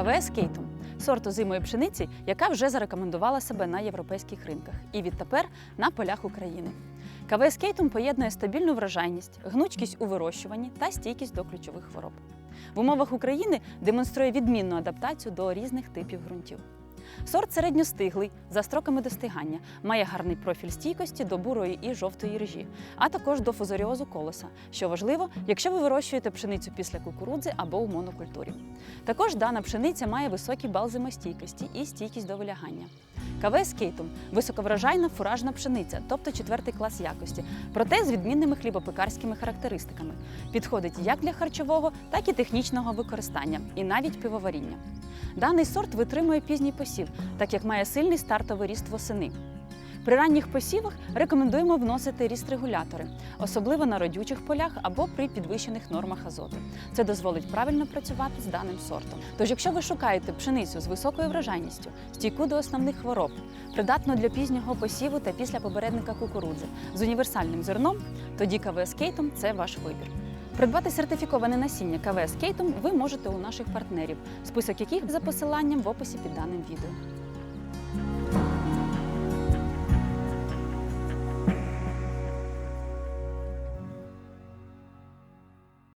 КВС Кейтум сорт озимої пшениці, яка вже зарекомендувала себе на європейських ринках і відтепер на полях України. КВС Кейтум поєднує стабільну врожайність, гнучкість у вирощуванні та стійкість до ключових хвороб. В умовах України демонструє відмінну адаптацію до різних типів ґрунтів. Сорт середньостиглий за строками достигання, має гарний профіль стійкості до бурої і жовтої ржі, а також до фузоріозу колоса, що важливо, якщо ви вирощуєте пшеницю після кукурудзи або у монокультурі. Також дана пшениця має високий бал зимостійкості і стійкість до вилягання. КВС Скейтум високоврожайна фуражна пшениця, тобто четвертий клас якості, проте з відмінними хлібопекарськими характеристиками. Підходить як для харчового, так і технічного використання, і навіть пивоваріння. Даний сорт витримує пізній посів, так як має сильний стартовий ріст восени. При ранніх посівах рекомендуємо вносити ріст-регулятори, особливо на родючих полях або при підвищених нормах азоту. Це дозволить правильно працювати з даним сортом. Тож, якщо ви шукаєте пшеницю з високою врожайністю, стійку до основних хвороб, придатну для пізнього посіву та після побередника кукурудзи з універсальним зерном, тоді КВС Кейтом це ваш вибір. Придбати сертифіковане насіння КВС Кейтом ви можете у наших партнерів, список яких за посиланням в описі під даним відео.